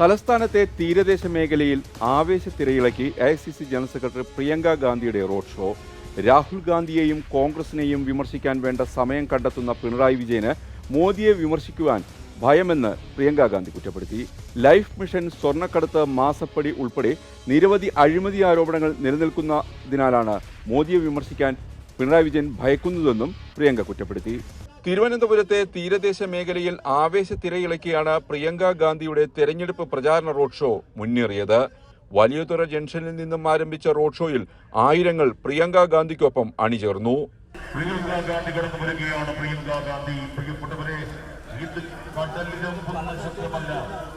തലസ്ഥാനത്തെ തീരദേശ മേഖലയിൽ ആവേശത്തിരയിളക്കി A I C C general secretary Priyanka ഗാന്ധിയുടെ റോഡ് ഷോ. രാഹുൽ ഗാന്ധിയെയും കോൺഗ്രസിനെയും വിമർശിക്കാൻ വേണ്ട സമയം കണ്ടെത്തുന്ന പിണറായി വിജയന് മോദിയെ വിമർശിക്കുവാൻ ഭയമെന്ന് പ്രിയങ്ക ഗാന്ധി കുറ്റപ്പെടുത്തി. ലൈഫ് മിഷൻ സ്വർണക്കടത്ത് മാസപ്പടി ഉൾപ്പെടെ നിരവധി അഴിമതി ആരോപണങ്ങൾ നിലനിൽക്കുന്നതിനാലാണ് മോദിയെ വിമർശിക്കാൻ പിണറായി വിജയൻ ഭയക്കുന്നതെന്നും പ്രിയങ്ക കുറ്റപ്പെടുത്തി. തിരുവനന്തപുരത്തെ തീരദേശ മേഖലയിൽ ആവേശത്തിരയിളക്കിയാണ് പ്രിയങ്ക ഗാന്ധിയുടെ തെരഞ്ഞെടുപ്പ് പ്രചാരണ റോഡ് ഷോ മുന്നേറിയത്. വലിയതുറ ജംഗ്ഷനിൽ നിന്നും ആരംഭിച്ച റോഡ് ഷോയിൽ ആയിരങ്ങൾ പ്രിയങ്ക ഗാന്ധിക്കൊപ്പം അണിചേർന്നു. പ്രിയങ്ക ഗാന്ധി കടന്നു വരികയാണ് പ്രിയങ്ക ഗാന്ധി പ്രിയപ്പെട്ടവരെ ഇത് കടലിലും ശബ്ദമല്ല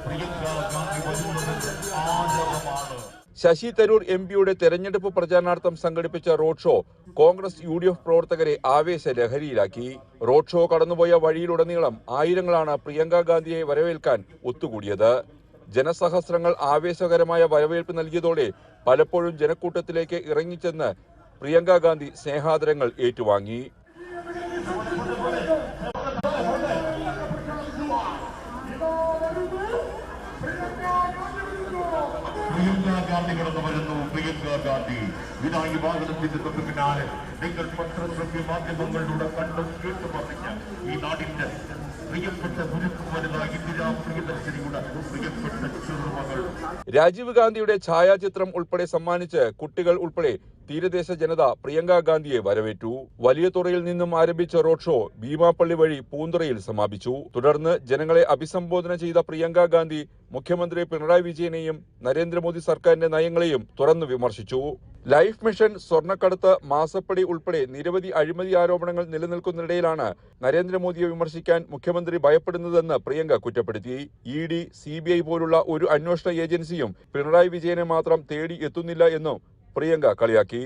പ്രിയങ്ക ഗാന്ധി വരുന്നത് ആചരമാണ് ശശി തരൂർ എം പിയുടെ തെരഞ്ഞെടുപ്പ് പ്രചാരണാർത്ഥം സംഘടിപ്പിച്ച road show Congress U D F പ്രവർത്തകരെ ആവേശ ലഹരിയിലാക്കി. റോഡ് ഷോ കടന്നുപോയ വഴിയിലുടനീളം ആയിരങ്ങളാണ് പ്രിയങ്ക ഗാന്ധിയെ വരവേൽക്കാൻ ഒത്തുകൂടിയത്. ജനസഹസ്രങ്ങൾ ആവേശകരമായ വരവേൽപ്പ് നൽകിയതോടെ പലപ്പോഴും ജനക്കൂട്ടത്തിലേക്ക് ഇറങ്ങിച്ചെന്ന് പ്രിയങ്ക ഗാന്ധി സ്നേഹാദരങ്ങൾ ഏറ്റുവാങ്ങി. പ്രിയങ്ക ഗാന്ധി കടന്നു വരുന്നു പ്രിയങ്ക ഗാന്ധി. ഈ വാഹനത്തിന്റെ തൊട്ട് പിന്നാലെ നിങ്ങൾ പത്രശ്രവ്യ മാധ്യമങ്ങളിലൂടെ കണ്ടും കേട്ടു പറഞ്ഞ ഈ നാടിന്റെ പ്രിയപ്പെട്ട ഗുരുക്കും വലുതായി ഇന്ദിരാ പ്രിയദർശിനിയുടെ പ്രിയപ്പെട്ട ചെറുമകൾ. രാജീവ് ഗാന്ധിയുടെ ഛായാചിത്രം ഉൾപ്പെടെ സമ്മാനിച്ച് കുട്ടികൾ ഉൾപ്പെടെ തീരദേശ ജനത പ്രിയങ്ക ഗാന്ധിയെ വരവേറ്റു. വലിയ തുറയിൽ നിന്നും ആരംഭിച്ച റോഡ് ഷോ ഭീമാപ്പള്ളി വഴി പൂന്തുറയിൽ സമാപിച്ചു. തുടർന്ന് ജനങ്ങളെ അഭിസംബോധന ചെയ്ത പ്രിയങ്ക ഗാന്ധി മുഖ്യമന്ത്രി പിണറായി വിജയനെയും നരേന്ദ്രമോദി സർക്കാരിന്റെ നയങ്ങളെയും തുറന്നു വിമർശിച്ചു. ലൈഫ് മിഷൻ സ്വർണക്കടത്ത് മാസപ്പടി ഉൾപ്പെടെ നിരവധി അഴിമതി ആരോപണങ്ങൾ നിലനിൽക്കുന്നതിനിടയിലാണ് നരേന്ദ്രമോദിയെ വിമർശിക്കാൻ മുഖ്യമന്ത്രി ഭയപ്പെടുന്നതെന്ന് പ്രിയങ്ക കുറ്റപ്പെടുത്തി. E D C B I പോലുള്ള ഒരു അന്വേഷണ ഏജൻസിയും പിണറായി വിജയനെ മാത്രം തേടി എത്തുന്നില്ല എന്നും പ്രിയങ്ക കളിയാക്കി.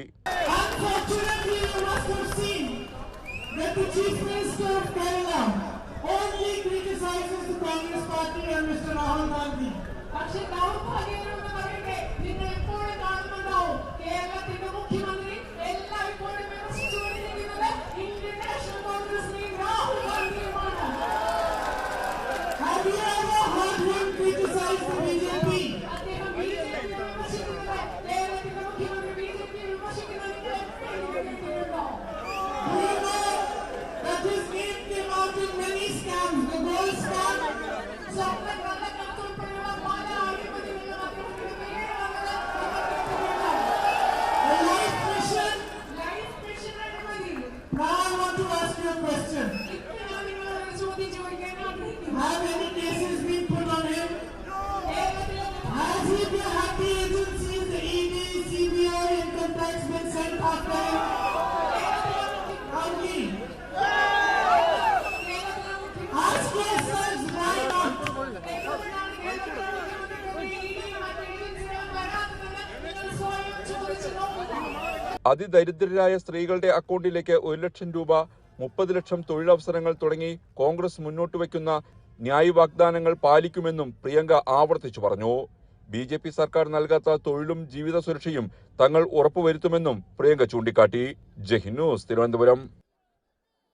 Now I want to ask you a question. Have any അതിദരിദ്രരായ സ്ത്രീകളുടെ അക്കൗണ്ടിലേക്ക് ഒരു ലക്ഷം രൂപ മുപ്പത് ലക്ഷം തൊഴിലവസരങ്ങൾ തുടങ്ങി കോൺഗ്രസ് മുന്നോട്ട് വയ്ക്കുന്ന ന്യായ വാഗ്ദാനങ്ങൾ പാലിക്കുമെന്നും പ്രിയങ്ക ആവർത്തിച്ചു പറഞ്ഞു. ബി ജെ പി സർക്കാർ നൽകാത്ത തൊഴിലും ജീവിത സുരക്ഷയും തങ്ങൾ ഉറപ്പുവരുത്തുമെന്നും പ്രിയങ്ക ചൂണ്ടിക്കാട്ടി. ജഹിന്നൂസ് തിരുവനന്തപുരം.